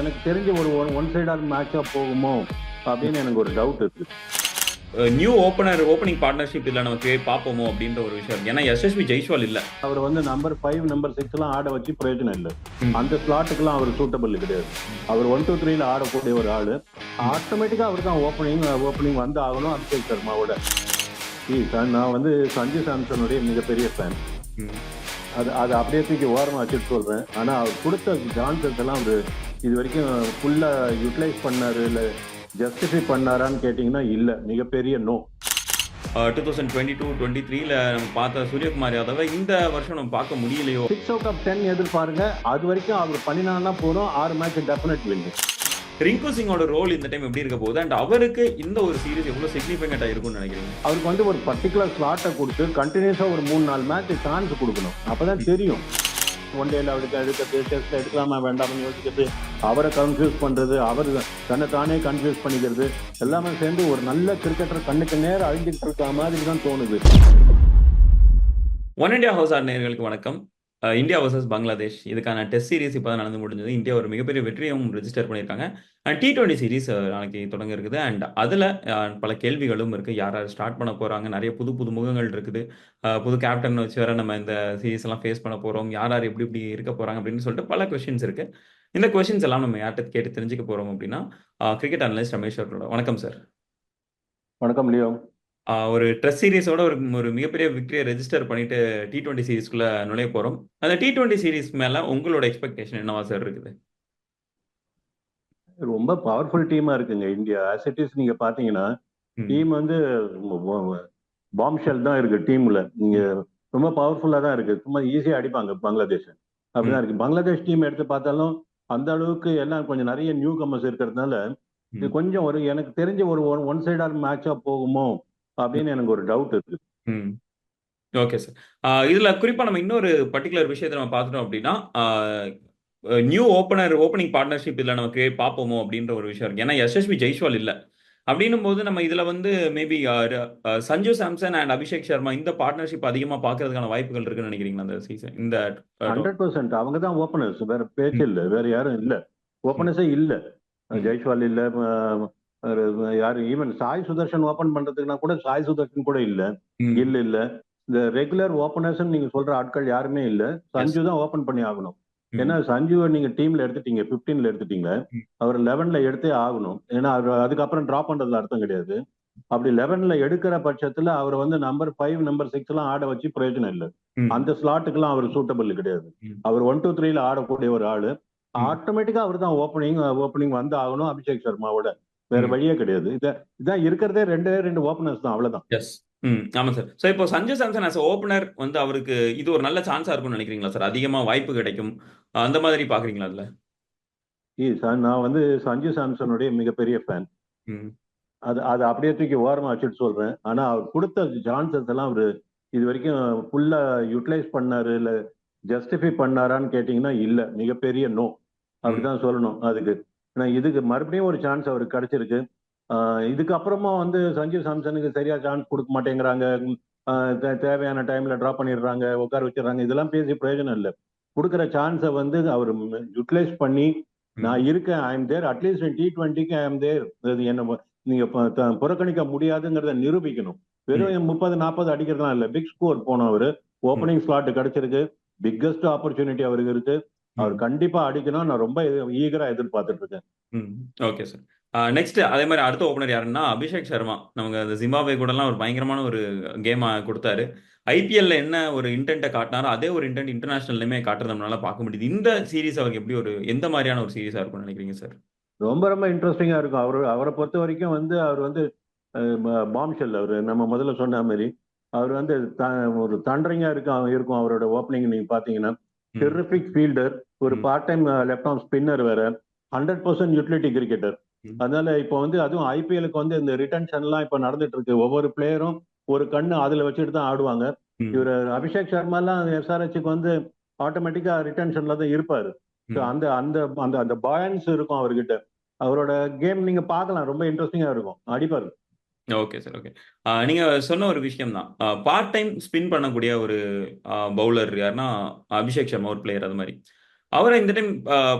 எனக்கு தெரிஞ்ச ஒரு ஒன் ஒன் சைடான மேட்சா போகுமோ அப்படின்னு எனக்கு ஒரு டவுட் இருக்கு. நியூ ஓப்பனர் ஓப்பனிங் பார்ட்னர்ஷிப் இல்லை நமக்கு பார்ப்போமோ அப்படின்ற ஒரு விஷயம் ஏன்னா எஸ்எஸ்பி ஜெய்ஸ்வால் இல்ல. அவர் வந்து நம்பர் ஃபைவ் நம்பர் சிக்ஸ் எல்லாம் ஆட வச்சு பிரயோஜனம் இல்லை. அந்த ஸ்லாட்டுக்கெல்லாம் அவர் சூட்டபிள் கிடையாது. அவர் ஒன் டூ த்ரீல ஆடக்கூடிய ஒரு ஆளு. ஆட்டோமேட்டிக்கா அவர் தான் ஓப்பனிங் ஓப்பனிங் வந்து ஆகணும் அபிஷேக் சர்மாவோட. நான் வந்து சஞ்சு சாம்சனுடைய மிகப்பெரிய ஃபேன். அது அது அப்படியே தூக்கி ஓரமாக வச்சுட்டு சொல்கிறேன் ஆனால் அவர் கொடுத்த சான்சஸ் எல்லாம் அவர் இது வரைக்கும் ஃபுல்லாக யூட்டிலைஸ் பண்ணாரு இல்லை ஜஸ்டிஃபை பண்ணாரான்னு கேட்டிங்கன்னா இல்லை மிகப்பெரிய no two thousand twenty two twenty த்ரீல நம்ம பார்த்த சூரியகுமார் யாதவை இந்த வருஷம் நம்ம பார்க்க முடியலையோ? சிக்ஸ் அவுட் ஆஃப் டென் எதிர்பாருங்க. அது வரைக்கும் அவர் பண்ணினான்னா போதும். ஆறு மேட்ச் டெஃபினட் வின்னு ரிங்கு சிங்கோட ரோல் இந்த டைம் எப்படி இருக்க போகுது? அண்ட் அவருக்கு இந்த ஒரு சீரிஸ் எவ்வளவு சிக்னிஃபிகண்டா இருக்கும்னு நினைக்கிறீங்க? அவருக்கு வந்து ஒரு பர்டிகுலர் ஸ்லாட்டை கொடுத்து கண்டினியூஸாக ஒரு மூணு நாலு மேட்ச் சான்ஸ் கொடுக்கணும். அப்பதான் தெரியும். ஒன் டேல அவருக்கு எடுக்கிறது டெஸ்ட் எடுக்கலாமா வேண்டாம்னு யோசிக்கிறது. அவரை கன்ஃபியூஸ் பண்றது அவர் தன்னை தானே கன்ஃபியூஸ் பண்ணிக்கிறது. எல்லாமே சேர்ந்து ஒரு நல்ல கிரிக்கெட்டர் கண்ணுக்கு நேரம் அழிஞ்சிட்டு இருக்க மாதிரி தான் தோணுது. ஒன் இண்டியா ஹவுஸ் ஆர் நேர்களுக்கு வணக்கம். India versus Bangladesh. இதுக்கான டெஸ்ட் சீரிஸ் இப்போ தான் நடந்து முடிஞ்சது. இந்தியா ஒரு மிகப்பெரிய வெற்றியும் ரெஜிஸ்டர் பண்ணியிருக்காங்க. அண்ட் டி டுவெண்ட்டி சீரிஸ் நாளைக்கு தொடங்க இருக்குது. அண்ட் அதில் பல கேள்விகளும் இருக்குது யார் யார் ஸ்டார்ட் பண்ண போகிறாங்க நிறைய புது புது முகங்கள் இருக்குது. புது கேப்டன் வச்சு வர நம்ம இந்த சீரீஸ் எல்லாம் ஃபேஸ் பண்ண போகிறோம் யார் யார் எப்படி இப்படி இருக்க போகிறாங்க அப்படின்னு சொல்லிட்டு பல கொஷின்ஸ் இருக்குது இந்த கொஷின்ஸ் எல்லாம் நம்ம யார்கிட்ட கேட்டு தெரிஞ்சுக்க போகிறோம் அப்படின்னா கிரிக்கெட் அனலிஸ்ட் ரமேஷ் அவர்களோட. வணக்கம் சார் வணக்கம் லியோ. ஒரு ட்ரெஸ் சீரிஸோட ஒரு ஒரு மிகப்பெரிய விக்டரியை ரெஜிஸ்டர் பண்ணிட்டு டி டுவெண்ட்டி சீரிஸ்க்குள்ள நுழைய போறோம். அந்த டி டுவெண்ட்டி சீரிஸ் மேல உங்களோட எக்ஸ்பெக்டேஷன் என்னவா சார் இருக்குது? ரொம்ப பவர்ஃபுல் டீமா இருக்குங்க இந்தியா. ஆஸ் இட் இஸ் நீங்க பாத்தீங்கன்னா. டீம் வந்து பாம் ஷெல் தான் இருக்கு டீம்ல நீங்க ரொம்ப பவர்ஃபுல்லா தான் இருக்கு. சும்மா ஈஸியா அடிப்பாங்க பங்களாதேஷ். அப்படிதான் இருக்கு. பங்களாதேஷ் டீம் எடுத்து பார்த்தாலும் அந்த அளவுக்கு எல்லாம் கொஞ்சம் நிறைய நியூ கமர்ஸ் இருக்கிறதுனால இது. கொஞ்சம் ஒரு எனக்கு தெரிஞ்ச ஒரு ஒன் சைடான மேட்சா போகுமோ? அப்படின்னு எனக்கு ஒரு டவுட் இருக்கு. ஓகே சார் இதுல குறிப்பா நம்ம இன்னொரு பர்டிகுலர் விஷயத்தை நம்ம பார்த்துட்டோம் அப்படின்னா நியூ ஓப்பனர் ஓப்பனிங் பார்ட்னர்ஷிப் இதுல நம்ம கிரியேட் பார்ப்போமோ அப்படின்ற ஒரு விஷயம் இருக்கு. ஏன்னா எஸ்எஸ்பி ஜெய்ஸ்வால் இல்ல. அப்படின்னும் போது நம்ம இதுல வந்து மேபி சஞ்சு சாம்சன் அண்ட் அபிஷேக் சர்மா இந்த பார்ட்னர்ஷிப் அதிகமா பார்க்கறதுக்கான வாய்ப்புகள் இருக்குன்னு நினைக்கிறீங்களா அந்த சீசன் இந்த ஹண்ட்ரட் பர்சன்ட் அவங்க தான் ஓப்பனர்ஸ் வேற பேச்சு இல்ல. வேற யாரும் இல்ல. ஓப்பனர்ஸே இல்ல. ஜெய்ஸ்வால் இல்ல யாரு ஈவன் சாய் சுதர்ஷன் ஓபன் பண்றதுக்குனா கூட சாய் சுதர்ஷன் கூட இல்ல. இல்ல இல்ல. இந்த ரெகுலர் ஓப்பனர்ஸ் நீங்க சொல்ற ஆட்கள் யாருமே இல்ல. சஞ்சு தான் ஓபன் பண்ணி ஆகணும். ஏன்னா சஞ்சுவை நீங்க டீம்ல எடுத்துட்டீங்க 15ல எடுத்துட்டீங்க. அவர் லெவன்ல எடுத்தே ஆகணும். ஏன்னா அவர் அதுக்கப்புறம் டிராப் பண்றதுல அர்த்தம் கிடையாது. அப்படி லெவன்ல எடுக்கிற பட்சத்துல அவர் வந்து நம்பர் ஃபைவ் நம்பர் சிக்ஸ் எல்லாம் ஆட வச்சு பிரயோஜனம் இல்லை. அந்த ஸ்லாட்டுக்கெல்லாம் அவர் சூட்டபிள் கிடையாது. அவர் ஒன் டூ த்ரீல ஆடக்கூடிய ஒரு ஆளு. ஆட்டோமேட்டிக்கா அவர் தான் ஓப்பனிங் ஓப்பனிங் வந்து ஆகணும் அபிஷேக் சர்மாவோட. வேற. வழியே கிடையாது. இத இதான் இருக்கிறதே ரெண்டே ரெண்டு ஓப்பனர்ஸ் தான் அவ்வளவுதான். எஸ் ம் ஆமா சார் ஸோ இப்போ சஞ்சு சாம்சன் ஆஸ் ஓப்பனர் வந்து அவருக்கு இது ஒரு நல்ல சான்ஸா இருக்கும்னு நினைக்கிறீங்களா சார் அதிகமா வாய்ப்பு கிடைக்கும். அந்த மாதிரி பாக்குறீங்களா அதுல? ஈ, சார், நான் வந்து சஞ்சு சாம்சனுடைய மிகப்பெரிய ஃபேன் அது அது அப்படியே தூக்கி ஓரமா வச்சுட்டு சொல்றேன். ஆனா அவர் கொடுத்த சான்சஸ் எல்லாம் அவரு இது வரைக்கும் ஃபுல்லா யூட்டிலைஸ் பண்ணாரு இல்ல ஜஸ்டிஃபை பண்ணாரான்னு கேட்டீங்கன்னா இல்ல. மிகப்பெரிய நோ அப்படிதான் சொல்லணும் அதுக்கு. ஏன்னா இதுக்கு மறுபடியும் ஒரு சான்ஸ் அவருக்கு கிடைச்சிருக்கு. ஆஹ் இதுக்கு அப்புறமா வந்து சஞ்சீவ் சாம்சனுக்கு சரியா சான்ஸ் கொடுக்க மாட்டேங்கிறாங்க. தேவையான டைம்ல டிராப் பண்ணிடுறாங்க உட்கார வச்சிடுறாங்க. இதெல்லாம் பேசி பிரயோஜனம் இல்லை. கொடுக்குற சான்ஸை வந்து அவர் யூட்டிலைஸ் பண்ணி நான் இருக்கேன் I am there at least T டுவெண்ட்டிக்கு ஐ எம் தேர் என்ன நீங்க புறக்கணிக்க முடியாதுங்கிறத நிரூபிக்கணும். வெறும் முப்பது நாற்பது அடிக்கிறதுலாம் இல்ல. பிக் ஸ்கோர் போனோம் அவரு ஓப்பனிங் ஸ்லாட் கிடைச்சிருக்கு. பிக்கஸ்ட் ஆப்பர்ச்சுனிட்டி அவருக்கு இருக்கு. அவர் கண்டிப்பா அடிக்கணும் நான் ரொம்ப ஈகரா எதிர்பார்த்துட்டு இருக்கேன் ஓகே சார் நெக்ஸ்ட் அதே மாதிரி அடுத்த ஓப்பனர் யாருன்னா அபிஷேக் சர்மா. நமக்கு அந்த ஜிம்பாப்வே கூடலாம் ஒரு பயங்கரமான ஒரு கேமா கொடுத்தாரு. ஐபிஎல்ல என்ன ஒரு இன்டென்ட்டை காட்டினாரோ அதே ஒரு இன்டென்ட் இன்டர்நேஷனல்லையுமே காட்டுறது நம்மளால பார்க்க முடியுது. இந்த சீரிஸ் அவருக்கு எப்படி ஒரு எந்த மாதிரியான ஒரு சீரிஸா இருக்கும்னு நினைக்கிறீங்க சார் ரொம்ப ரொம்ப இன்ட்ரெஸ்டிங்கா இருக்கும். அவர் அவரை பொறுத்த வரைக்கும் வந்து அவர் வந்து பாம் ஷெல் அவர். நம்ம முதல்ல சொன்ன மாதிரி அவர் வந்து த- ஒரு தண்டரிங்கா இருக்கும் இருக்கும் அவரோட ஓப்பனிங் நீங்க பாத்தீங்கன்னா. டெரிபிக் ஃபீல்டர் ஒரு. Part time left arm spinner வேற ஹண்ட்ரட் பர்சன்ட் யூட்டிலிட்டி கிரிக்கெட்டர். அதனால இப்போ வந்து அதுவும் ஐபிஎலுக்கு வந்து இந்த ரிட்டன்ஷன்லாம் இப்போ நடந்துட்டு இருக்கு ஒவ்வொரு பிளேயரும் ஒரு கண்ணு அதுல வச்சுட்டு தான் ஆடுவாங்க. இவர் அபிஷேக் சர்மாலாம் எஸ்ஆர்ஹெச்சுக்கு வந்து ஆட்டோமேட்டிக்கா ரிட்டன்ஷன்ல தான் இருப்பாரு. அந்த அந்த அந்த அந்த பாயன்ஸ் இருக்கும் அவர்கிட்ட. அவரோட கேம் நீங்க பார்க்கலாம். ரொம்ப இன்ட்ரெஸ்டிங்கா இருக்கும். அடிப்பாரு. ஓகே சார் ஓகே நீங்க சொன்ன ஒரு விஷயம் தான். பார்ட் டைம் ஸ்பின் பண்ணக்கூடிய ஒரு பவுலர் யாருன்னா அபிஷேக் சர்மா ஒரு பிளேயர் அது மாதிரி. அவரை இந்த டைம்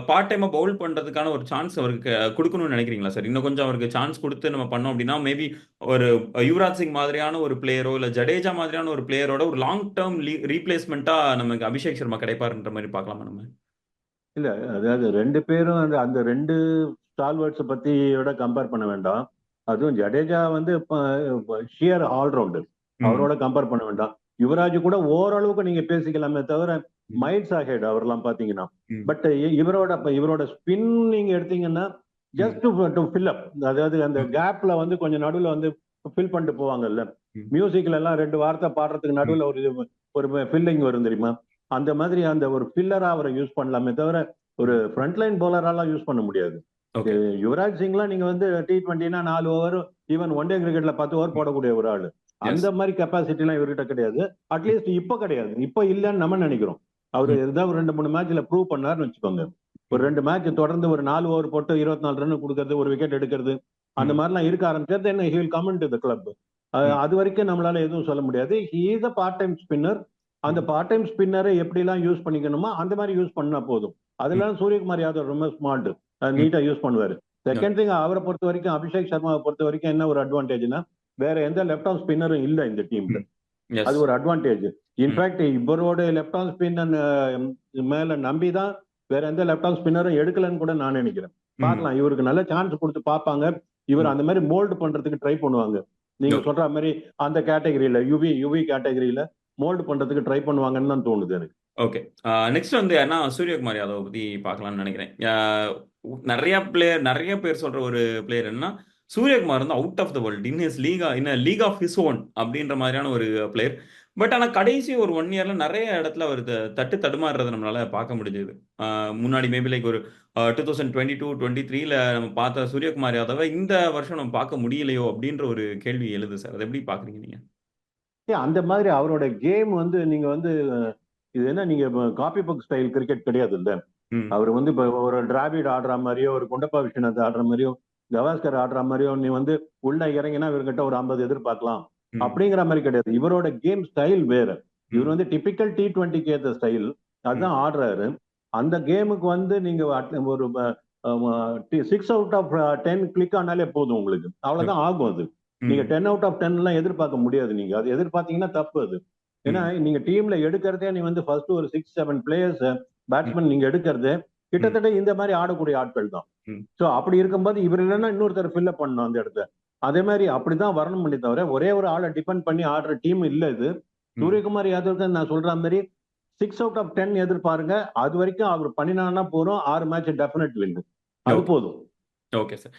பார்ட் டைமா பவுல் பண்றதுக்கான ஒரு சான்ஸ் அவருக்கு கொடுக்கணும்னு நினைக்கிறீங்களா சார் இன்னும் கொஞ்சம் அவருக்கு சான்ஸ் கொடுத்து நம்ம பண்ணோம் அப்படின்னா மேபி ஒரு யுவராஜ் சிங் மாதிரியான ஒரு பிளேயரோ இல்ல ஜடேஜா மாதிரியான ஒரு பிளேயரோட ஒரு லாங் டேர்ம் ரீப்ளேஸ்மெண்ட்டா நமக்கு அபிஷேக் சர்மா கிடைப்பாருன்ற மாதிரி பார்க்கலாமா நம்ம? இல்ல அதாவது ரெண்டு பேரும் அந்த அந்த ரெண்டு ஸ்டால்வர்ட்ஸ் பத்தியோட கம்பேர் பண்ண வேண்டாம். அதுவும் ஜடேஜா வந்து ஷியர் ஆல்ரவுண்டர் அவரோட கம்பேர் பண்ண வேண்டாம். யுவராஜ் கூட ஓரளவுக்கு நீங்க பேசிக்கலாமே தவிர மைல்ஸ் ஆஹெட் அவர்லாம் பாத்தீங்கன்னா. பட் இவரோட இவரோட ஸ்பின் நீங்க எடுத்தீங்கன்னா ஜஸ்ட் டு ஃபில் அப் அதாவது அந்த கேப்ல வந்து கொஞ்சம் நடுவுல வந்து ஃபில் பண்ணிட்டு போவாங்கல்ல. மியூசிக்ல எல்லாம் ரெண்டு வார்த்தை பாடுறதுக்கு நடுவுல ஒரு ஒரு ஃபில்லிங் வரும் தெரியுமா? அந்த மாதிரி அந்த ஒரு ஃபில்லரா அவரை யூஸ் பண்ணலாமே தவிர ஒரு ஃப்ரண்ட் லைன் பவுலராலாம் யூஸ் பண்ண முடியாது. யுவராஜ் சிங்லாம் நீங்க வந்து டி டுவெண்ட்டினா நாலு ஓவர் ஈவன் ஒன் டே கிரிக்கெட்ல பத்து ஓவர் போடக்கூடிய ஒரு ஆளு. அந்த மாதிரி கெப்பாசிட்டி எல்லாம் இவர்கிட்ட கிடையாது. அட்லீஸ்ட் இப்ப கிடையாது. இப்ப இல்லைன்னு நம்ம நினைக்கிறோம். அவர் ஏதாவது ஒரு ரெண்டு மூணு மேட்ச்ல ப்ரூவ் பண்ணாருன்னு வச்சுக்கோங்க. ஒரு ரெண்டு மேட்ச் தொடர்ந்து ஒரு நாலு ஓவர் போட்டு இருபத்தி நாலு ரன் கொடுக்கறது ஒரு விக்கெட் எடுக்கிறது அந்த. மாதிரிலாம் இருக்க ஆரம்பிச்சது என்ன he will come to the club. அது வரைக்கும் நம்மளால எதுவும் சொல்ல முடியாது. He is a part time spinner அந்த பார்ட் டைம் ஸ்பின்னரை எப்படிலாம் யூஸ் பண்ணிக்கணுமோ அந்த மாதிரி யூஸ் பண்ணா போதும். அதெல்லாம் சூரியகுமார் யாதவ் ரொம்ப ஸ்மார்ட் நீட்டா யூஸ் பண்ணுவாரு. செகண்ட் திங் அவரை பொறுத்த வரைக்கும் அபிஷேக் சர்மாவை பொறுத்த வரைக்கும் என்ன ஒரு அட்வான்டேஜ்னா வேற எந்த ஆஃப் ஸ்பின்னரும் இல்ல இந்த டீம்ல அது ஒரு அட்வான்டேஜ் இன்ஃபேக்ட் இவரோட லெஃப்ட் ஆஃப் ஸ்பின்னர் மேல நம்பி தான் வேற எந்த லெஃப்ட் ஆஃப் ஸ்பின்னரும் எடுக்கலன்னு கூட நான் நினைக்கிறேன். பார்க்கலாம். இவருக்கு நல்ல சான்ஸ் கொடுத்து பார்ப்பாங்க. இவர் அந்த மாதிரி மோல்டு பண்றதுக்கு ட்ரை பண்ணுவாங்க. நீங்க. சொல்ற மாதிரி அந்த கேட்டகரியில யுவி யுவி கேட்டகரியில மோல்டு பண்றதுக்கு ட்ரை பண்ணுவாங்கன்னு தான் தோணுது எனக்கு. ஓகே நெக்ஸ்ட் வந்து என்ன? சூரியகுமார் யாதவ் பத்தி பார்க்கலாம்னு நினைக்கிறேன். நிறைய பிளேயர் நிறைய பேர் சொல்ற ஒரு பிளேயர் என்ன சூரியகுமார் வந்து out of the world in his Liga in league of his own அப்படின்ற மாதிரியான ஒரு பிளேயர் பட் ஆனால் கடைசி ஒரு ஒன் இயர்ல நிறைய இடத்துல அவர் தட்டு தடுமாறுறதை நம்மளால பார்க்க முடிஞ்சது. முன்னாடி மேபி லைக் ஒரு two thousand twenty two twenty த்ரீல நம்ம பார்த்த சூரியகுமார் யாதவை இந்த வருஷம் நம்ம பார்க்க முடியலையோ அப்படின்ற ஒரு கேள்வி எழுது சார். அதை எப்படி பாக்குறீங்க நீங்க? அந்த மாதிரி அவரோட கேம் வந்து நீங்க வந்து இது என்ன நீங்க காப்பி புக் ஸ்டைல் கிரிக்கெட் கிடையாது இல்ல அவர் வந்து இப்ப ஒரு டிராவிட் ஆடுற மாதிரியோ ஒரு குண்டப்பா விஸ்வநாத் ஆடுற மாதிரியோ கவாஸ்கர் ஆடுற மாதிரியோ நீ வந்து உள்ள இறங்கினா இவர்கிட்ட ஒரு ஐம்பது எதிர்பார்க்கலாம். அப்படிங்கிற மாதிரி கிடையாது. இவரோட கேம் ஸ்டைல் வேற. இவர் வந்து டிபிக்கல் டி டுவெண்ட்டிக்கு ஏற்ற ஸ்டைல் அதுதான் ஆடுறாரு. அந்த கேமுக்கு வந்து நீங்க ஒரு six out of ten click ஆனாலே போதும் உங்களுக்கு. அவ்வளவுதான் ஆகும் அது. நீங்க டென் அவுட் ஆஃப் டென் எல்லாம் எதிர்பார்க்க முடியாது நீங்க. அது எதிர்பார்த்தீங்கன்னா தப்பு அது. ஏன்னா நீங்க டீம்ல எடுக்கிறதே நீ வந்து ஃபர்ஸ்ட் ஒரு சிக்ஸ் செவன் பிளேயர்ஸ் பேட்ஸ்மேன் நீங்க எடுக்கிறதே கிட்டத்தட்ட இந்த மாதிரி ஆடக்கூடிய ஆட்கள் தான். சோ அப்படி இருக்கும்போது இவர் இல்லைன்னா இன்னொருத்தர் ஃபில்அப் பண்ணணும் அந்த இடத்த அதே மாதிரி அப்படிதான் வரணும் பண்ணி தவிர ஒரே ஒரு ஆளை டிபெண்ட் பண்ணி ஆடுற டீம் இல்ல இது. சூரியகுமார் யாதவ்க்கு நான் சொல்ற மாதிரி சிக்ஸ் அவுட் ஆஃப் டென் எதிர்பாருங்க. அது வரைக்கும் அவர் பண்ணினான்னா போறோம் ஆறு மேட்ச் டெஃபினட் வின் அது. போதும். ஓகே சார்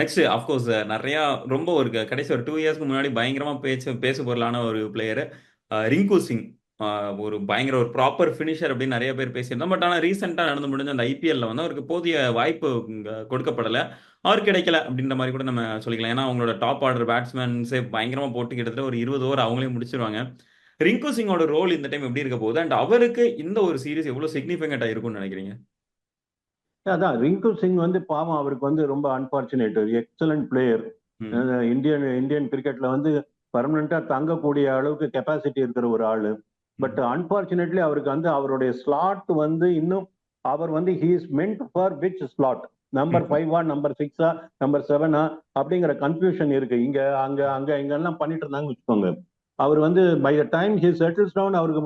நெக்ஸ்ட் அஃப்கோர்ஸ் நிறையா ரொம்ப ஒரு கடைசி ஒரு டூ இயர்ஸ்க்கு முன்னாடி பயங்கரமா பேச்சு பேசு பொருளான ஒரு பிளேயர் ரிங்கு சிங். ஒரு பயங்கர ஒரு ப்ராப்பர் ஃபினிஷர் அப்படின்னு நிறைய பேர் பேசியிருந்தோம். பட் ஆனால் ரீசெண்டாக நடந்து முடிஞ்ச அந்த ஐபிஎல்ல வந்து அவருக்கு போதிய வாய்ப்பு கொடுக்கப்படலை. அவர் கிடைக்கல அப்படின்ற மாதிரி கூட நம்ம சொல்லிக்கலாம். ஏன்னா அவங்களோட டாப் ஆர்டர் பேட்ஸ்மேன்ஸே பயங்கரமா போட்டு கிட்டத்தட்ட ஒரு இருபது ஓவர் அவங்களே முடிச்சிருவாங்க. ரிங்கு சிங்கோட ரோல் இந்த டைம் எப்படி இருக்க போகுது? அண்ட் அவருக்கு இந்த ஒரு சீரிஸ் எவ்வளவு சிக்னிஃபிகண்டா இருக்கும்னு நினைக்கிறீங்க? அதான். ரிங்கு சிங் வந்து பாவம் அவருக்கு வந்து ரொம்ப unfortunate excellent player Indian Indian கிரிக்கெட்ல வந்து பர்மனண்டா தங்கக்கூடிய அளவுக்கு கெப்பாசிட்டி இருக்கிற ஒரு ஆளு. பட் அன்பார்ச்சுனேட்லி அவருக்கு வந்து அவருடைய ஸ்லாட் வந்து இன்னும் அவர் வந்து he is meant for which slot number. ஃபைவா number சிக்ஸா நம்பர் செவனா அப்படிங்கிற கன்ஃபியூஷன் இருக்கு. இங்க அங்க அங்க இங்க எல்லாம் பண்ணிட்டு இருந்தாங்கன்னு வச்சுக்கோங்க. அவர் வந்து by the time he settles down அவருக்கு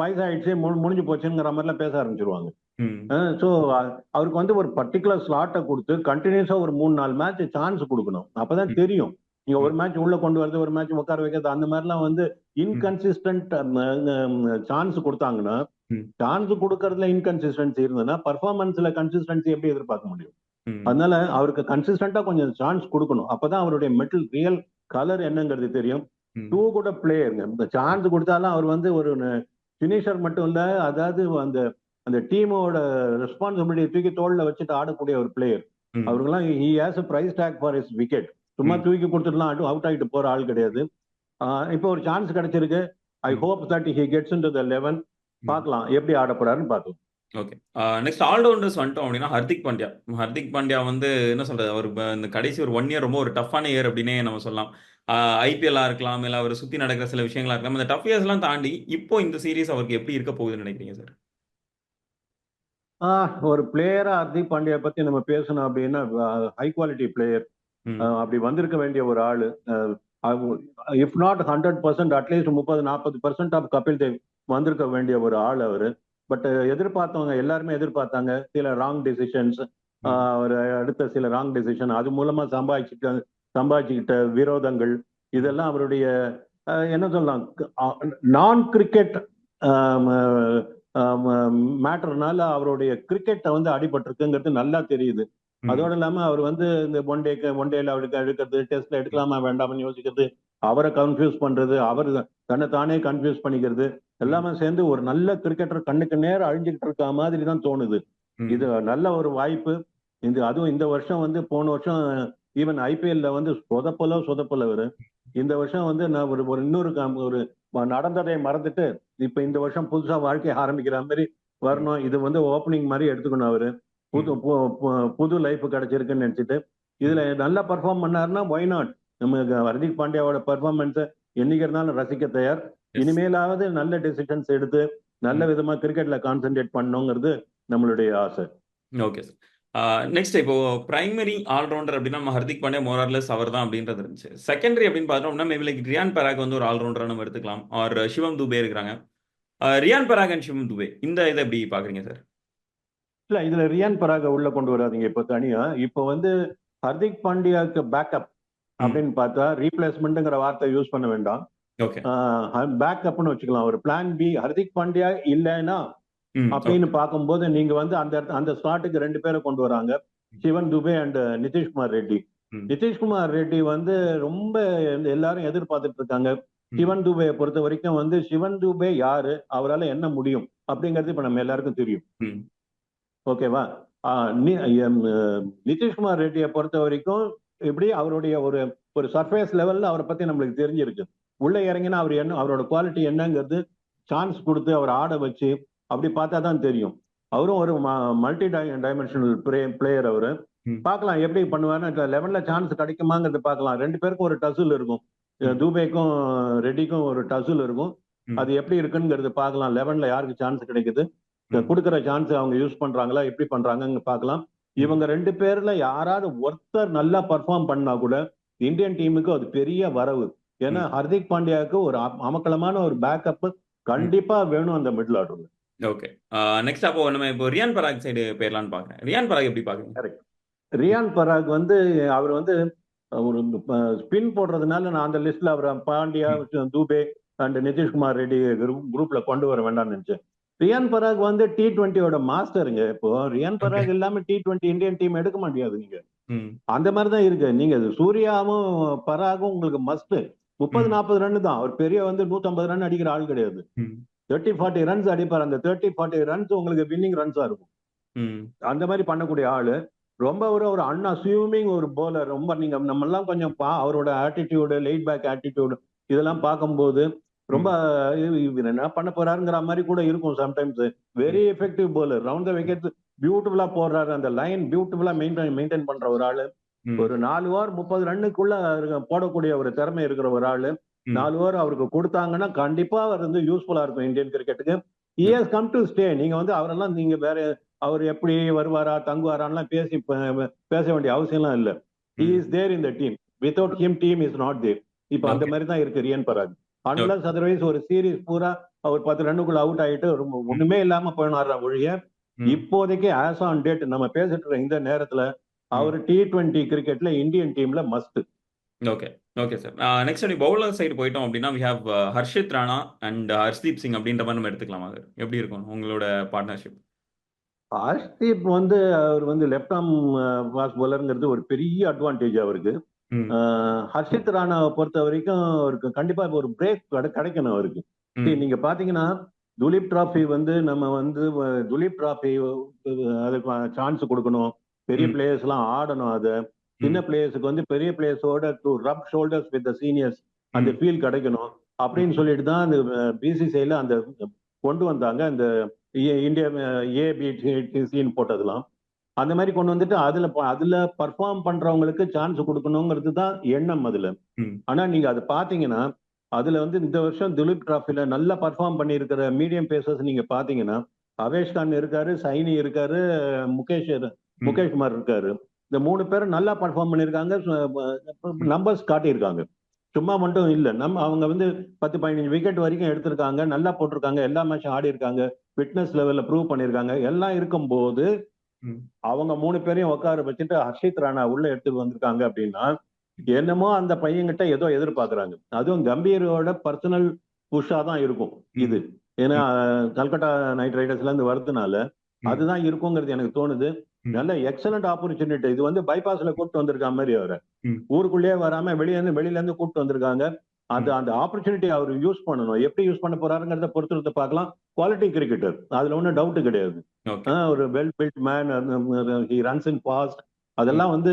வயசாயிடுச்சு முடிஞ்சு போச்சுங்கிற மாதிரிலாம் பேச ஆரம்பிச்சிருவாங்க. ஸோ அவருக்கு வந்து ஒரு பர்டிகுலர் ஸ்லாட்டை கொடுத்து கண்டினியூஸா ஒரு மூணு நாலு மேட்ச் சான்ஸ் கொடுக்கணும். அப்பதான் ம். தெரியும். நீங்க ஒரு மேட்ச் உள்ள கொண்டு வரது ஒரு மேட்ச் உட்கார வைக்கிறது அந்த மாதிரிலாம் வந்து இன்கன்சிஸ்டன்ட் சான்ஸ் கொடுத்தாங்கன்னா. சான்ஸ் கொடுக்கறதுல இன்கன்சிஸ்டன்சி இருந்ததுன்னா பர்ஃபார்மன்ஸ்ல கன்சிஸ்டன்சி எப்படி எதிர்பார்க்க முடியும். அதனால அவருக்கு கன்சிஸ்டன்டா கொஞ்சம் சான்ஸ் கொடுக்கணும் அப்பதான் அவருடைய மெட்டல் ரியல் கலர் என்னங்கிறது தெரியும். டூ கூட பிளேயருங்க இந்த சான்ஸ் கொடுத்தாலும் அவர் வந்து ஒரு ஃபினிஷர் மட்டும் இல்ல அதாவது அந்த அந்த டீமோட ரெஸ்பான்சிபிலிட்டி தூக்கி தோல்ல வச்சுட்டு ஆடக்கூடிய ஒரு பிளேயர் ம். அவருக்கெல்லாம் he has a price tag for his wicket சும்மா. தூக்கி கொடுத்துட்டுலாம் அவுட் ஆகிட்டு போற ஆள் கிடையாது. இப்போ ஒரு சான்ஸ் கிடைச்சிருக்கு. I. Hope that he gets to the eleven பார்க்கலாம். எப்படி ஆட போறாருன்னு பார்க்கலாம் ஓகே நெக்ஸ்ட் ஆல்ரவுண்டர்ஸ் வந்துட்டோம் அப்படின்னா ஹர்திக் பாண்டியா. ஹர்திக் பாண்டியா வந்து என்ன சொல்றது? அவர் இந்த கடைசி ஒரு ஒன் இயர் ரொம்ப ஒரு டஃப்பான இயர் அப்படின்னே நம்ம சொல்லலாம். ஐபிஎல்லா இருக்கலாம் இல்லை அவர் சுத்தி நடக்கிற சில விஷயங்களா இருக்கலாம். இந்த டஃப் இயர்ஸ் எல்லாம் தாண்டி இப்போ இந்த சீரிஸ் அவருக்கு எப்படி இருக்க போகுதுன்னு நினைக்கிறீங்க சார் ஒரு பிளேயரா ஹர்திக் பாண்டியா பத்தி நம்ம பேசணும் அப்படின்னா ஹை குவாலிட்டி பிளேயர். அப்படி வந்திருக்க வேண்டிய ஒரு ஆளு if not hundred percent at least முப்பது நாற்பது பர்சன்ட் ஆஃப் கபில் தேவ் வந்திருக்க வேண்டிய ஒரு ஆள் அவரு. பட் எதிர்பார்த்தவங்க எல்லாருமே எதிர்பார்த்தாங்க. சில ராங் டிசிஷன்ஸ் அவர் அடுத்த சில ராங் டிசிஷன் அது மூலமா சம்பாதிச்சுட்ட சம்பாதிச்சுக்கிட்ட விரோதங்கள் இதெல்லாம் அவருடைய என்ன சொல்லலாம் நான் கிரிக்கெட் மேட்டர்னால அவருடைய கிரிக்கெட்டை வந்து அடிபட்டிருக்குங்கிறது நல்லா தெரியுது. அதோட இல்லாம அவர் வந்து இந்த ஒன் டேக்கு ஒன் டேல அவருக்கு எடுக்கிறது டெஸ்ட்ல எடுக்கலாமா வேண்டாம்னு யோசிக்கிறது அவரை கன்ஃபியூஸ் பண்றது அவர் தன்னை தானே கன்ஃபியூஸ் பண்ணிக்கிறது எல்லாமே சேர்ந்து ஒரு நல்ல கிரிக்கெட்டர் கண்ணுக்கு நேரம் அழிஞ்சுக்கிட்டு இருக்க மாதிரி தான் தோணுது. இது நல்ல ஒரு வாய்ப்பு. இந்த அதுவும் இந்த வருஷம் வந்து போன வருஷம் ஈவன் ஐபிஎல்ல வந்து சொதப்பலோ சொதப்பல வரு இந்த வருஷம் வந்து நான் ஒரு ஒரு இன்னொரு ஒரு நடந்ததை மறந்துட்டு இப்ப இந்த வருஷம் புதுசா வாழ்க்கைய ஆரம்பிக்கிற மாதிரி வரணும். இது வந்து ஓப்பனிங் மாதிரி எடுத்துக்கணும் அவரு. புது புது லைஃப் கிடைச்சிருக்குன்னு நினைச்சிட்டு இதுல நல்லா பர்ஃபார்ம் பண்ணாருன்னா ஒய் நாட் நம்ம ஹர்திக் பாண்டியாவோட பெர்ஃபார்மன்ஸை என்னைக்கு இருந்தாலும் ரசிக்க தயார். இனிமேலாவது நல்ல டெசிஷன்ஸ் எடுத்து நல்ல விதமா கிரிக்கெட்ல கான்சென்ட்ரேட் பண்ணணுங்கிறது நம்மளுடைய ஆசை. ஓகே சார் நெக்ஸ்ட் இப்போ பிரைமரி ஆல்ரவுண்டர் அப்படின்னா நம்ம ஹர்திக் பாண்டியா மோரார்லெஸ் அவர் தான் அப்படின்றது இருந்துச்சு. செகண்டரி அப்படின்னு பார்த்தோம்னா மேபி லைக் ரியான் பராக் வந்து ஒரு ஆல்ரவுண்டரா நம்ம எடுத்துக்கலாம். ஆர் சிவம் துபே இருக்கிறாங்க. ரியான் பராக் அண்ட் சிவம் துபே இந்த இதை எப்படி பாக்குறீங்க சார் இல்ல இதுல ரியான் பராக உள்ள கொண்டு வராதீங்க. இப்ப தனியா இப்ப வந்து ஹர்திக் பாண்டியாவுக்கு பேக்கப் அப்படின்னு பார்த்தா ரீப்ளேஸ்மெண்ட்ங்கிற வார்த்தை யூஸ் பண்ண வேண்டாம். பேக்கப்னு வச்சுக்கலாம். ஒரு பிளான் பி ஹர்திக் பாண்டியா இல்லைன்னா அப்படின்னு பார்க்கும்போது நீங்க வந்து அந்த அந்த ஸ்லாட்டுக்கு ரெண்டு பேரை கொண்டு வராங்க. சிவன் துபே அண்ட் நிதிஷ்குமார் ரெட்டி. நிதிஷ்குமார் ரெட்டி வந்து ரொம்ப எல்லாரும் எதிர்பார்த்துட்டு இருக்காங்க. சிவன் துபையை பொறுத்த வரைக்கும் வந்து சிவன் துபே யாரு? அவரால என்ன முடியும்? அப்படிங்கிறது இப்ப நம்ம எல்லாருக்கும் தெரியும். ஓகேவா நிதிஷ்குமார் ரெட்டியை பொறுத்த வரைக்கும் எப்படி அவருடைய ஒரு ஒரு சர்ஃபேஸ் லெவல்ல அவரை பத்தி நம்மளுக்கு தெரிஞ்சிருக்கு உள்ள இறங்கினா அவர் என்ன அவரோட குவாலிட்டி என்னங்கிறது சான்ஸ் கொடுத்து அவர் ஆட வச்சு அப்படி பார்த்தா தான் தெரியும் அவரும் ஒரு மல்டி டைமென்ஷனல் பிளேயர் அவரு. பார்க்கலாம் எப்படி பண்ணுவாருன்னு லெவன்ல சான்ஸ் கிடைக்குமாங்கிறது பார்க்கலாம் ரெண்டு பேருக்கும் ஒரு டசுல் இருக்கும். தூபேக்கும் ரெட்டிக்கும் ஒரு டசுல் இருக்கும். அது எப்படி இருக்குங்கிறது பார்க்கலாம் லெவன்ல யாருக்கு சான்ஸ் கிடைக்குது. கொடுக்குற சான்ஸ் அவங்க யூஸ் பண்றாங்களா? எப்படி பண்றாங்கன்னு பார்க்கலாம். இவங்க ரெண்டு பேர்ல யாராவது ஒருத்தர் நல்லா பர்ஃபார்ம் பண்ணா கூட இந்தியன் டீமுக்கு அது பெரிய வரவு. ஏன்னா ஹர்திக் பாண்டியாவுக்கு ஒரு அம- அமக்கலமான ஒரு பேக்கப் கண்டிப்பா வேணும் அந்த மிடில் ஆர்டர்ல ஓகே. நெக்ஸ்ட் அப்போ நம்ம இப்போ ரியான் பராக் சைடு போயிடலாம்னு பாக்குறேன் ரியான் பராக் எப்படி பாக்குறீங்க ரியான் பராக் வந்து அவர் வந்து ஒரு ஸ்பின் போடுறதுனால நான் அந்த லிஸ்ட்ல அவர் பாண்டியா தூபே அண்ட் நிதிஷ்குமார் ரெட்டி குரூப்ல கொண்டு வர வேண்டாம்னு நினைச்சேன். ரியான் பராக் வந்து டி டுவெண்ட்டியோட மாஸ்டருங்க இப்போ. ரியான் பராக் இல்லாம டி டுவெண்ட்டி இந்தியன் டீம் எடுக்க முடியாது நீங்க. அந்த மாதிரி தான் இருக்கு. நீங்க சூர்யாவும் பராகும் உங்களுக்கு மஸ்ட் முப்பது. நாற்பது ரன் தான். அவர் பெரிய வந்து 150 ரன் அடிக்கிற ஆள் கிடையாது. தேர்ட்டி ஃபார்ட்டி ரன்ஸ் அடிப்பார். அந்த தேர்ட்டி ஃபார்ட்டி ரன்ஸ் உங்களுக்கு வின்னிங் ரன்ஸா இருக்கும். அந்த மாதிரி பண்ணக்கூடிய ஆளு. ரொம்ப ஒரு ஒரு அன்அசியூமிங் ஒரு போலர் ரொம்ப நீங்க நம்ம எல்லாம் கொஞ்சம் அவரோட ஆட்டிடியூடு லைட் பேக் ஆட்டிடியூடு இதெல்லாம் பார்க்கும்போது ரொம்ப இவர் என்ன பண்ண போறாருங்கிற மாதிரி கூட இருக்கும் sometimes very effective bowler round the wicket பியூட்டிஃபுல்லா போடுறாரு. அந்த லைன் பியூட்டிஃபுல்லா மெயின்டைன் மெயின்டைன் பண்ற ஒரு ஆளு. ஒரு நாலு ஓவர் முப்பது ரன்னுக்குள்ள போடக்கூடிய ஒரு திறமை இருக்கிற ஒரு ஆளு. நாலு ஓவர் அவருக்கு கொடுத்தாங்கன்னா கண்டிப்பா அவர் வந்து யூஸ்ஃபுல்லா இருக்கும் இந்தியன் கிரிக்கெட்டுக்கு இயர்ஸ் கம் டு ஸ்டே நீங்க வந்து அவரெல்லாம் நீங்க வேற அவர் எப்படி வருவாரா தங்குவாரான்லாம் பேசி பேச வேண்டிய அவசியம்லாம் இல்ல. இஸ் தேர் இந்த team without him team is not there இப்ப அந்த. மாதிரி தான் இருக்கு ரியன் பராக் அன்லஸ் அதர்வைஸ் ஒரு சீரீஸ் பூரா அவர் பத்து ரன்னுக்குள்ள அவுட் ஆயிட்டு ரொம்ப ஒண்ணுமே இல்லாம போயினாரா ஒழிய. இப்போதைக்கு ஆஸ் ஆன் டேட் நம்ம பேசிட்டு இருக்க இந்த நேரத்துல அவர் டி டுவெண்ட்டி கிரிக்கெட்ல இந்தியன் டீம்ல must okay okay sir next நீ பவுலர் சைடு போயிட்டோம் அப்படின்னா we have Harshit Rana and Harshdeep Singh அப்படின்ற மாதிரி நம்ம எடுத்துக்கலாமா சார் எப்படி இருக்கும் உங்களோட பார்ட்னர்ஷிப் ஹர்ஷ்தீப் வந்து அவர் வந்து லெஃப்ட் ஆர்ம் ஃபாஸ்ட் பவுலருங்கிறது ஒரு பெரிய அட்வான்டேஜ் அவருக்கு. ஹர்ஷித் ராணாவை பொறுத்த வரைக்கும் அவருக்கு கண்டிப்பா ஒரு பிரேக் கிடைக்கணும் அவருக்கு. நீங்க பாத்தீங்கன்னா துலீப் டிராஃபி வந்து நம்ம வந்து துலீப் டிராஃபி அதுக்கு சான்ஸ் கொடுக்கணும். பெரிய. பிளேயர்ஸ் எல்லாம் ஆடணும் அதை. சின்ன பிளேயர்ஸுக்கு வந்து பெரிய பிளேயர்ஸோட to rub shoulders with seniors அந்த. ஃபீல் கிடைக்கணும். அப்படின்னு சொல்லிட்டு தான் அந்த பிசிசிஐல அந்த கொண்டு வந்தாங்க. அந்த இந்தியா ஏபிடிசின்னு போட்டதெல்லாம். அந்த மாதிரி கொண்டு வந்துட்டு அதுல அதுல பர்ஃபார்ம் பண்றவங்களுக்கு சான்ஸ் கொடுக்கணுங்கிறது தான் எண்ணம் அதுல. ஆனா நீங்க அதை பாத்தீங்கன்னா அதுல வந்து இந்த வருஷம் துலீப் டிராஃபில நல்லா பர்ஃபார்ம் பண்ணியிருக்கிற மீடியம் பேசர்ஸ் நீங்க பாத்தீங்கன்னா அவேஷ் கான் இருக்காரு சைனி இருக்காரு முகேஷ் முகேஷ் குமார் இருக்காரு. இந்த மூணு பேரும் நல்லா பர்ஃபார்ம் பண்ணியிருக்காங்க. நம்பர்ஸ் காட்டியிருக்காங்க. சும்மா மட்டும் இல்ல நம்ம அவங்க வந்து பத்து பதினஞ்சு விக்கெட் வரைக்கும் எடுத்திருக்காங்க நல்லா போட்டிருக்காங்க எல்லா மேட்சும் ஆடி இருக்காங்க ஃபிட்னஸ் லெவல்ல ப்ரூவ் பண்ணியிருக்காங்க எல்லாம் இருக்கும்போது. அவங்க மூணு பேரையும் உட்கார வச்சுட்டு ஹர்ஷித் ராணா உள்ள எடுத்துட்டு வந்திருக்காங்க அப்படின்னா என்னமோ அந்த பையன்கிட்ட ஏதோ எதிர்பார்க்கறாங்க. அதுவும் கம்பீரோட பர்சனல் புஷா தான் இருக்கும் இது. ஏன்னா கல்கட்டா நைட் ரைடர்ஸ்ல இருந்து வரதுனால. அதுதான் இருக்குங்கிறது எனக்கு தோணுது. நல்ல எக்ஸலண்ட் ஆப்பர்ச்சுனிட்டி இது வந்து பைபாஸ்ல கூப்பிட்டு வந்திருக்க மாதிரி அவரை. ஊருக்குள்ளேயே வராம வெளிய இருந்து வெளியில இருந்து கூப்பிட்டு வந்திருக்காங்க. அந்த அந்த ஆப்பர்ச்சுனிட்டி அவர் யூஸ் பண்ணணும். எப்படி யூஸ் பண்ண போறாருங்கிறத பொறுத்து பார்க்கலாம். குவாலிட்டி கிரிக்கெட்டர் அதுல ஒன்றும் டவுட் கிடையாது. ஒரு well built man he runs in fast அதெல்லாம் வந்து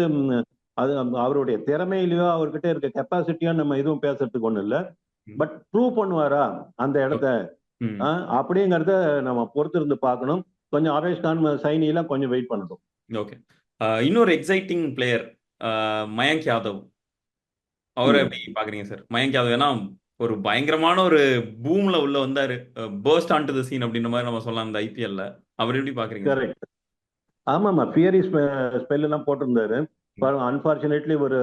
அது அவருடைய திறமையிலயோ அவர்கிட்ட இருக்க கெப்பாசிட்டியோ நம்ம எதுவும் பேசுறதுக்கு ஒண்ணும் இல்ல. பட் ப்ரூவ் பண்ணுவாரா அந்த இடத்த? அப்படிங்கறத நம்ம பொறுத்து இருந்து பார்க்கணும். கொஞ்சம் ஆவேஷ் கான் சைனி எல்லாம் கொஞ்சம் வெயிட் பண்ணட்டும். ஓகே இன்னொரு எக்ஸைட்டிங் பிளேயர் மயங்க் யாதவ். அவரை. எப்படி பாக்குறீங்க சார் மயங்க் யாதவ் ஏன்னா ஒரு பயங்கரமான ஒரு பூம்ல உள்ள வந்தாரு. Burst on to the scene அப்படின்ற மாதிரி நம்ம சொல்லலாம் இந்த ஐபிஎல்ல. அவர் எப்படி பாக்குறீங்க? கரெக்ட் ஆமாமா ஃபியரி ஸ்பெல் எல்லாம் போட்டிருந்தாரு. அன்பார்ச்சுனேட்லி ஒரு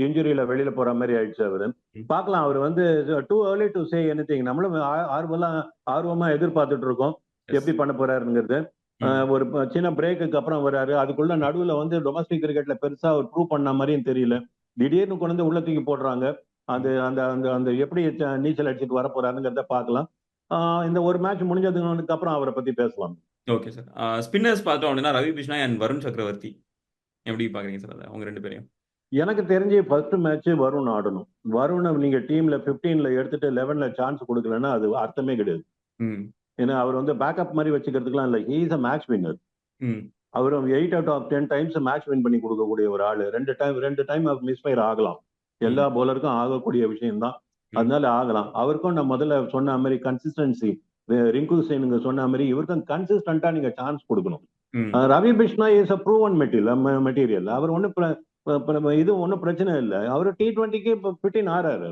இன்ஜுரியில வெளியில போற மாதிரி ஆயிடுச்சு அவரு. ம். பார்க்கலாம் அவர் வந்து too early to say anything நம்மளும் ஆ- ஆர்வமா ஆர்வமா எதிர்பார்த்துட்டு இருக்கோம். எப்படி பண்ண போறாருங்கிறது. ஒரு சின்ன பிரேக்குக்கு அப்புறம் வராரு. அதுக்குள்ள நடுவுல வந்து டொமஸ்டிக் கிரிக்கெட்ல பெருசா அவர் ப்ரூவ் பண்ண மாதிரியும் தெரியல. திடீர்னு கொண்டு வந்து உள்ள தூக்கி போடுறாங்க. அது அந்த அந்த அந்த எப்படி நீச்சல் அடிச்சுட்டு வர போறாருங்கிறத பார்க்கலாம். இந்த ஒரு மேட்ச் முடிஞ்சதுக்கு அப்புறம் அவரை பத்தி பேசலாம். ஓகே சார் ஸ்பின்னர்ஸ் பார்த்தோம் அப்படின்னா ரவி பிஷ்னாய் அண்ட் வருண் சக்கரவர்த்தி. எப்படி பாக்குறீங்க சார் அதை? அவங்க ரெண்டு பேரையும்? எனக்கு தெரிஞ்சு ஃபர்ஸ்ட் மேட்ச் வருண் ஆடணும். வருண் நீங்க டீம்ல 15ல எடுத்துட்டு 11ல சான்ஸ் கொடுக்கலன்னா அது அர்த்தமே கிடையாது. ஏன்னா அவர் வந்து பேக்கப் மாதிரி வச்சுக்கிறதுக்குலாம் இல்லை. He's a match winner our eight out of ten times match win பண்ணி கொடுக்கக்கூடிய ஒரு ஆளு. ரெண்டு டைம் ரெண்டு டைம் மிஸ்ஃபயர் ஆகலாம். எல்லா பவுலருக்கும் ஆகக்கூடிய விஷயம்தான். அதனால ஆகலாம் அவருக்கும் நான் முதல்ல சொன்ன மாதிரி கன்சிஸ்டன்சி ரிங்கு சிங் சொன்ன மாதிரி இவருக்கும் கன்சிஸ்டண்டா நீங்க சான்ஸ் கொடுக்கணும் Ravi Bishnoi is a proven material material அவர் ஒன்றும் இது ஒன்றும் பிரச்சனை இல்லை அவர் டி டுவெண்ட்டிக்கு இப்போ பிட்டின் ஆறாரு.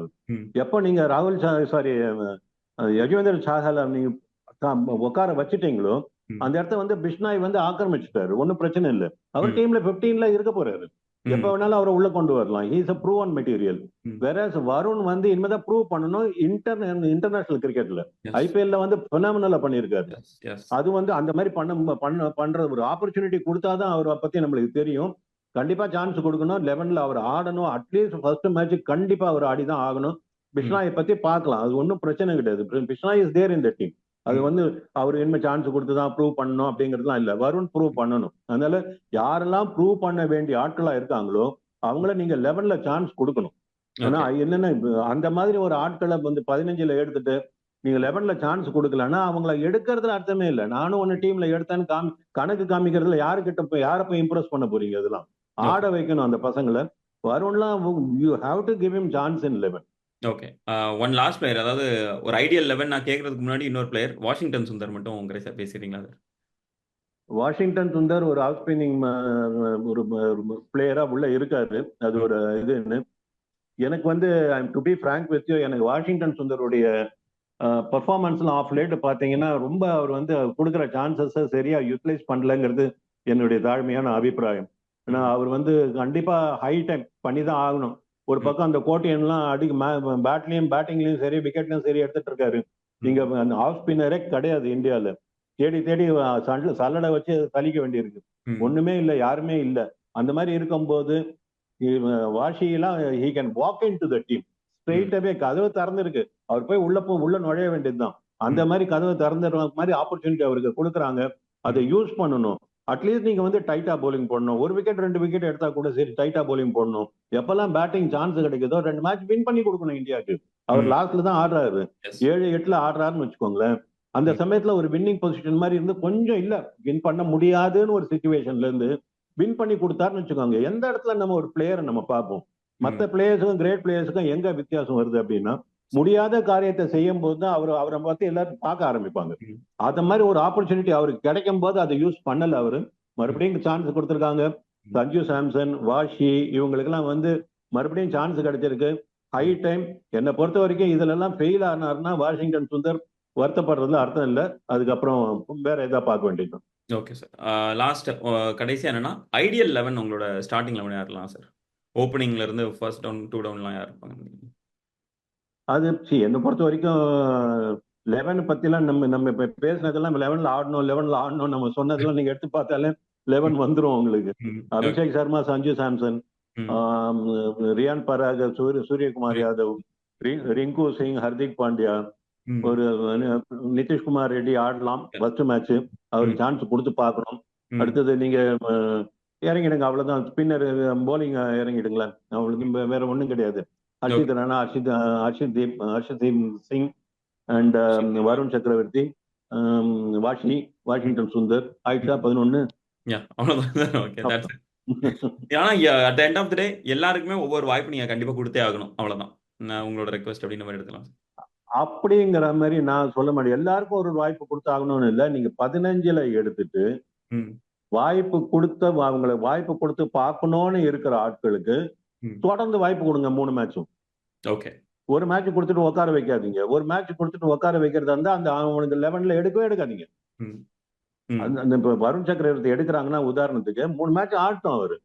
எப்போ நீங்க ராகுல் சாரி யஜுவேந்தர் சாஹால நீங்க உட்கார வச்சுட்டீங்களோ. அந்த இடத்த வந்து பிஷ்னாய் வந்து ஆக்கிரமிச்சுட்டாரு ஒன்றும் பிரச்சனை இல்லை அவர். டீம்ல 15ல இருக்க போறாரு. எப்ப வேணாலும் அவரை உள்ள கொண்டு வரலாம். இஸ் அ ப்ரூவன் மெட்டீரியல் ம். வேற வருண் வந்து இனிமேதான் ப்ரூவ் பண்ணணும் இன்டர் இன்டர்நேஷனல் கிரிக்கெட்ல. ஐபிஎல்ல வந்து பினாமினலா yes. அது வந்து அந்த மாதிரி பண்ண பண்ண பண்ற ஒரு ஆப்பர்ச்சுனிட்டி கொடுத்தாதான் அவரை பத்தி நம்மளுக்கு தெரியும். கண்டிப்பா சான்ஸ் கொடுக்கணும். லெவன்ல அவர் ஆடணும். அட்லீஸ்ட் ஃபர்ஸ்ட் மேட்ச் கண்டிப்பா அவர் ஆடிதான் ஆகணும். பிஷ்னாயை பத்தி பார்க்கலாம். அது ஒன்றும் பிரச்சனை கிடையாது. பிஷ்னா இஸ் தேர் இந்த டீம் அது. வந்து அவர் இனிமே சான்ஸ் கொடுத்து தான் ப்ரூவ் பண்ணணும் அப்படிங்கிறதுலாம் இல்ல. வருண் ப்ரூவ் பண்ணணும். அதனால யாரெல்லாம் ப்ரூவ் பண்ண வேண்டிய ஆட்களா இருக்காங்களோ அவங்கள நீங்க லெவன்ல சான்ஸ் கொடுக்கணும். ஆனா Okay. என்னன்னா அந்த மாதிரி ஒரு ஆட்களை வந்து பதினஞ்சுல எடுத்துட்டு நீங்க லெவன்ல சான்ஸ் கொடுக்கலன்னா அவங்கள எடுக்கிறதுல அர்த்தமே இல்லை. நானும் ஒன்னு டீம்ல எடுத்தேன்னு காமி கணக்கு காமிக்கிறதுல யாருக்கிட்ட போய் யாரை போய் இம்ப்ரெஸ் பண்ண போறீங்க அதெல்லாம் ஆட வைக்கணும் அந்த பசங்களை. வருண்லாம் you have to give him chance in eleven okay one last player அதாவது ஒரு ஐடியல் லெவன் நான் கேட்கறதுக்கு முன்னாடி இன்னொரு பிளேயர் வாஷிங்டன் சுந்தர் மட்டும் உங்க சார் பேசுறீங்களா சார் வாஷிங்டன் சுந்தர் ஒரு ஆஃப் ஸ்பின்னிங் ஒரு பிளேயரா உள்ள இருக்காரு. அது ஒரு இதுன்னு எனக்கு வந்து டு பி ஃப்ராங்க் வித் எனக்கு வாஷிங்டன் சுந்தருடைய பர்ஃபார்மன்ஸ்லாம் ஆஃப் லேட் பார்த்தீங்கன்னா ரொம்ப அவர் வந்து கொடுக்குற சான்சஸை சரியா யூட்டிலைஸ் பண்ணலங்கிறது என்னுடைய தாழ்மையான அபிப்பிராயம். ஏன்னா அவர் வந்து கண்டிப்பா ஹை டைம் பண்ணி தான் ஆகணும். ஒரு பக்கம் அந்த கோட்டையன்லாம் அடி பேட்லயும் பேட்டிங்லயும் சரி விக்கெட்லயும் சரி எடுத்துட்டு இருக்காரு இங்க அந்த ஆஃப் ஸ்பின்னரே கிடையாது இந்தியால. தேடி தேடி சல்ல சல்லடை வச்சு தலிக்க வேண்டியிருக்கு. ஒண்ணுமே இல்லை யாருமே இல்லை. அந்த மாதிரி இருக்கும்போது வாஷியெல்லாம் he can walk in to the team ஸ்ட்ரெயிட்டாவே கதவு திறந்திருக்கு. அவர் போய் உள்ள போ உள்ள நுழைய வேண்டியதுதான். அந்த மாதிரி கதவை திறந்துடுற மாதிரி ஆப்பர்ச்சுனிட்டி அவருக்கு கொடுக்குறாங்க. அதை யூஸ் பண்ணணும். அட்லீஸ்ட் நீங்க வந்து டைட்டா bowling போடணும். ஒரு விக்கெட் ரெண்டு விக்கெட் எடுத்தா கூட சரி டைட்டா bowling போடணும். எப்பெல்லாம் பேட்டிங் சான்ஸ் கிடைக்குதோ ரெண்டு மேட்ச் வின் பண்ணி கொடுக்கணும் இந்தியாவுக்கு. அவர். லாஸ்ட்ல தான் ஆடுறாரு. ஏழு எட்டுல ஆடுறாருன்னு வச்சுக்கோங்களேன். அந்த. சமயத்துல ஒரு வின்னிங் பொசிஷன் மாதிரி இருந்து கொஞ்சம் இல்ல வின் பண்ண முடியாதுன்னு ஒரு சுச்சுவேஷன்ல இருந்து வின் பண்ணி கொடுத்தாருன்னு வச்சுக்கோங்க. எந்த இடத்துல நம்ம ஒரு பிளேயரை நம்ம பார்ப்போம்? மற்ற பிளேயர்ஸுக்கும் கிரேட் பிளேயர்ஸுக்கும் எங்க வித்தியாசம் வருது அப்படின்னா முடியாத காரியத்தை செய்யும் போது தான் அவர் அவரை பார்த்து எல்லாரும் பார்க்க ஆரம்பிப்பாங்க. அந்த மாதிரி ஒரு ஆப்பர்ச்சுனிட்டி அவருக்கு கிடைக்கும் போது அதை யூஸ் பண்ணல அவரு. மறுபடியும் சான்ஸ் கொடுத்துருக்காங்க. சஞ்சு சாம்சன் வாஷி இவங்களுக்கெல்லாம் வந்து மறுபடியும் சான்ஸ் கிடைச்சிருக்கு. ஹை டைம் என்னை பொறுத்த வரைக்கும் இதுல எல்லாம் ஃபெயில் ஆனாருன்னா வாஷிங்டன் சுந்தர் வருத்தப்படுறதுல அர்த்தம் இல்லை. அதுக்கப்புறம் வேற எதா பார்க்க வேண்டியது ஓகே சார் லாஸ்ட் கடைசியா என்னன்னா ஐடியல் லெவன் உங்களோட ஸ்டார்டிங் லெவன் யாரெல்லாம் சார் ஓப்பனிங்ல இருந்து ஃபர்ஸ்ட் டவுன் டூ டவுன்லாம் யார் இருப்பாங்க? அது என்னை பொறுத்த வரைக்கும் லெவன் பத்திலாம் நம்ம நம்ம இப்ப பேசினதெல்லாம் லெவன்ல ஆடணும் லெவன்ல ஆடணும் நம்ம சொன்னதெல்லாம் நீங்க எடுத்து பார்த்தாலே லெவன் வந்துரும் உங்களுக்கு. அபிஷேக் சர்மா சஞ்சு சாம்சன் ரியான் பராக் சூரிய சூரியகுமார் யாதவ் ரிங்கு சிங் ஹர்திக் பாண்டியா. ஒரு நிதிஷ்குமார் ரெட்டி ஆடலாம் ஃபர்ஸ்ட் மேட்ச் அவருக்கு. சான்ஸ் கொடுத்து பார்க்கணும். அடுத்தது நீங்க இறங்கிடுங்க அவ்வளவுதான். ஸ்பின்னர் போலிங் இறங்கிடுங்களேன். அவ்வளவு வேற ஒண்ணும் கிடையாது. ஹர்ஷித் ராணா ஹர்ஷித் ஹர்ஷித் தீப் ஹர்ஷதீப் சிங் அண்ட் வருண் சக்கரவர்த்தி வாஷி வாஷிங்டன் சுந்தர் ஆயிடுச்சா பதினொன்னு. ஆனா at the end of the day எல்லாருக்குமே ஒவ்வொரு வாய்ப்பு நீங்க கண்டிப்பா கொடுத்தே ஆகணும். அவ்வளவுதான். உங்களோட ரெக்வஸ்ட் அப்படின்ற மாதிரி எடுத்துக்கலாம். அப்படிங்கிற மாதிரி நான் சொல்ல மாட்டேன். எல்லாருக்கும் ஒரு வாய்ப்பு கொடுத்தாகணும்னு இல்லை. நீங்க பதினஞ்சுல எடுத்துட்டு வாய்ப்பு கொடுத்த அவங்களுக்கு வாய்ப்பு கொடுத்து பார்க்கணும்னு இருக்கிற ஆட்களுக்கு. தொடர்ந்து வாய்ப்பு கொடுங்க மூணு மேட்சும் ஓகே ஒரு மேட்ச் கொடுத்துட்டு உட்கார வைக்காதீங்க. ஒரு மேட்ச் கொடுத்துட்டு உட்கார வைக்கிறதா இருந்தா அந்த அவனுக்கு லெவன்ல எடுக்கவே எடுக்காதீங்க. ம் ம் அந்த இப்ப வருண் சக்கரவர்த்தி எடுக்கிறாங்கன்னா உதாரணத்துக்கு மூணு மேட்ச் ஆடட்டும் அவரு.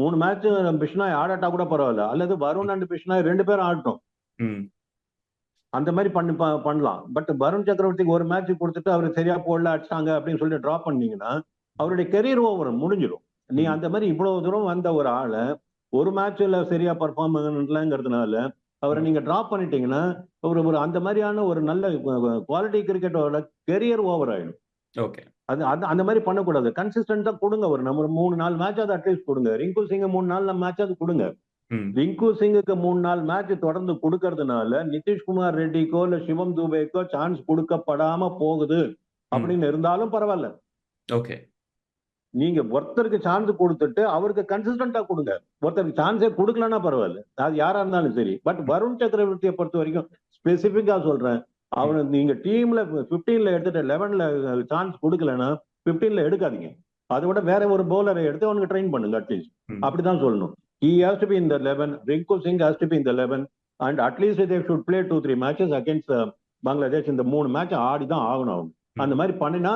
மூணு மேட்ச் பிஷ்னாய் ஆடாட்டா கூட பரவாயில்ல. அல்லது வருண் அண்ட் பிஷ்னாய் ரெண்டு பேரும் ஆடட்டும் அந்த மாதிரி பண்ணி பண்ணலாம். பட் வருண் சக்கரவர்த்திக்கு ஒரு மேட்ச் கொடுத்துட்டு அவர் சரியா போடல அடிச்சாங்க அப்படின்னு சொல்லிட்டு டிராப் பண்ணீங்கன்னா அவருடைய கெரியர் ஓவர் முடிஞ்சிடும் நீ. அந்த மாதிரி இவ்வளவு தூரம் வந்த ஒரு ஆளை ஒரு மேட்ச்ல சரியா பர்ஃபார்ம் பண்ணலங்கிறதுனால அவரை நீங்க டிராப் பண்ணிட்டீங்கன்னா ஒரு ஒரு அந்த மாதிரியான ஒரு நல்ல குவாலிட்டி கிரிக்கெட்டோட கெரியர் ஓவர் ஆயிடும். ஓகே அது அது அந்த மாதிரி பண்ணக்கூடாது. கன்சிஸ்டன்டா கொடுங்க ஒரு நம்ம மூணு நாலு மேட்ச் அது அட்லீஸ்ட் கொடுங்க. ரிங்கு சிங் மூணு நாள் மேட்ச் அது கொடுங்க. ரிங்கு சிங்குக்கு மூணு நாள் மேட்ச் தொடர்ந்து கொடுக்கறதுனால நிதிஷ்குமார் ரெட்டிக்கோ இல்ல சிவம் துபேக்கோ சான்ஸ் கொடுக்கப்படாம போகுது. அப்படின்னு இருந்தாலும் பரவாயில்ல. ஓகே நீங்க ஒருத்தருக்கு சான்ஸ் கொடுத்துட்டு அவருக்கு கன்சிஸ்டன்டா கொடுங்க. ஒருத்தருக்கு சான்ஸே கொடுக்கலன்னா பரவாயில்ல. அது யாரா இருந்தாலும் சரி. பட் வருண் சக்கரவர்த்தியை பொறுத்த வரைக்கும் ஸ்பெசிபிக்கா சொல்றேன். அவனுக்கு நீங்க டீம்ல 15ல எடுத்துட்டு லெவன்ல சான்ஸ் கொடுக்கலன்னா 15ல எடுக்காதீங்க. அதை விட வேற ஒரு பவுலரை எடுத்து அவனுக்கு ட்ரெயின் பண்ணுங்க அட்லீஸ்ட். அப்படிதான் சொல்லணும். Has to be in the 11 Rinku Singh in the 11 and at least they should play two three matches against uh, Bangladesh இந்த மூணு மேட்ச் ஆடி தான் ஆகணும். அவங்க அந்த மாதிரி பண்ணினா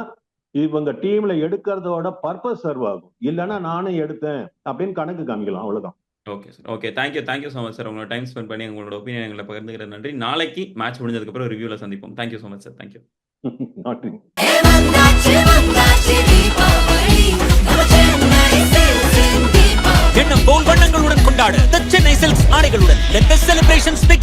இவங்க டீம்ல எடுக்கிறதோட பர்பஸ் சர்வ் ஆகும். இல்லைன்னா நானும் எடுத்தேன் அப்படின்னு கணக்கு காமிக்கலாம். அவ்வளவுதான். Okay sir okay thank you thank you so much sir உங்களோட டைம் ஸ்பெண்ட் பண்ணி உங்களோட ஒப்பீனியன் எங்களை பகிர்ந்துக்கிறது நன்றி. நாளைக்கு மேட்ச் முடிஞ்சதுக்கப்புறம் ரிவ்யூவில் சந்திப்போம். Thank you so much sir thank you எண்ணம் போல் வண்ணங்களுடன் கொண்டாடு. சென்னை சில்க்ஸ் ஆடைகளுடன். Begin.